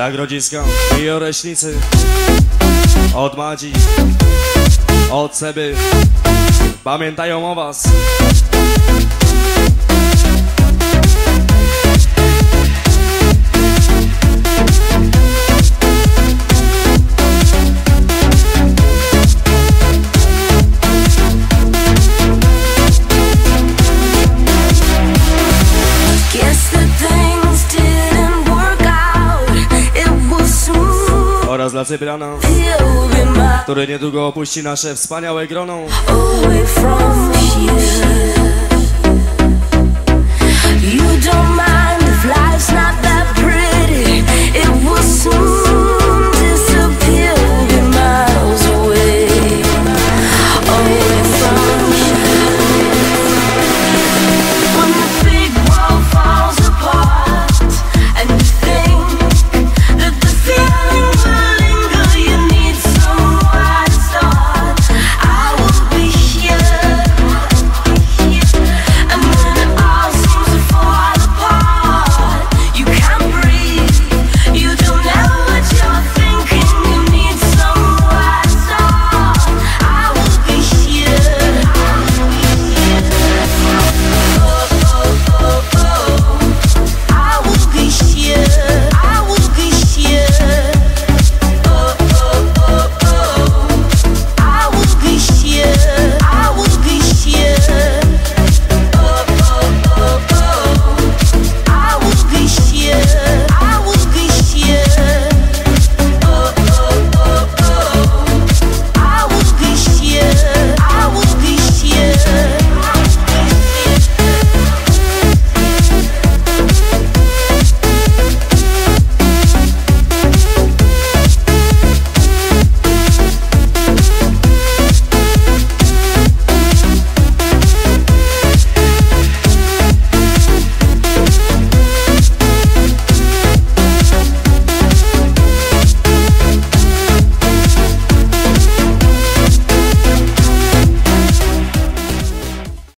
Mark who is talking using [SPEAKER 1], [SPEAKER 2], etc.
[SPEAKER 1] Dla Grodziska i Oreśnicy Od Madzi Od Seby. Pamiętają o was Oraz dla Cypriana Który niedługo opuści nasze wspaniałe grono.